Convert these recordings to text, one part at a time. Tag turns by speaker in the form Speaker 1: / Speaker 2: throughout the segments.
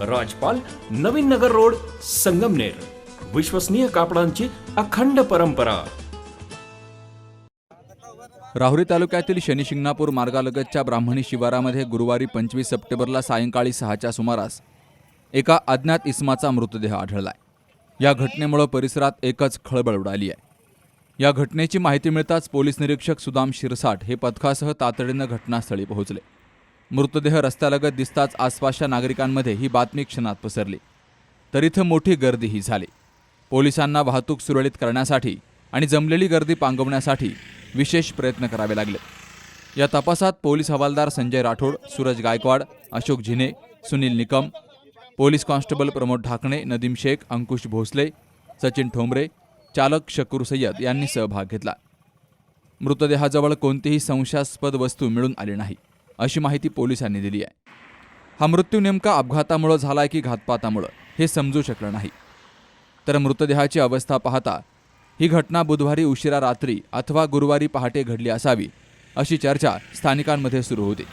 Speaker 1: राजपाल Navin Nagar road Sangamner. विश्वसनीय कापडांची अखंड परंपरा.
Speaker 2: राहुरी तालुक्यातील शनी शिंगणापूर मार्गालगतच्या ब्राह्मणी शिवारामध्ये गुरुवारी पंचवीस सप्टेंबरला सायंकाळी सहाच्या सुमारास एका अज्ञात इसमाचा मृतदेह आढळलाय. या घटनेमुळे परिसरात एकच खळबळ उडाली आहे. या घटनेची माहिती मिळताच पोलीस निरीक्षक सुदाम शिरसाट हे पथकासह तातडीनं घटनास्थळी पोहोचले. मृतदेह रस्त्यालगत दिसताच आसपासच्या नागरिकांमध्ये ही बातमी क्षणात पसरली. तर इथं मोठी गर्दीही झाली. पोलिसांना वाहतूक सुरळीत करण्यासाठी आणि जमलेली गर्दी पांगवण्यासाठी विशेष प्रयत्न करावे लागले. या तपासात पोलीस हवालदार संजय राठोड सूरज गायकवाड अशोक झिने सुनील निकम पोलीस कॉन्स्टेबल प्रमोद ढाकणे नदीम शेख अंकुश भोसले सचिन ठोंबरे चालक शकूर सय्यद यांनी सहभाग घेतला. मृतदेहाजवळ कोणतीही संशयास्पद वस्तू मिळून आली नाही. अशी माहिती पोलिसांनी दिली आहे. हा मृत्यू नेमका अपघातामुळं झालाय की घातपातामुळं हे समजू शकलं नाही. तर मृतदेहाची अवस्था पाहता ही घटना बुधवारी उशिरा रात्री अथवा गुरुवारी पहाटे घडली असावी अशी चर्चा स्थानिकांमध्ये सुरू होती.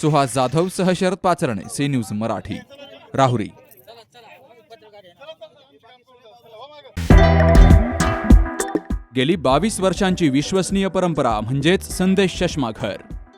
Speaker 2: सुहास जाधव सह शरद पाचरणे सी न्यूज मराठी राहुरी. गेली बावीस वर्षांची विश्वसनीय परंपरा म्हणजेच संदेश चष्मा घर.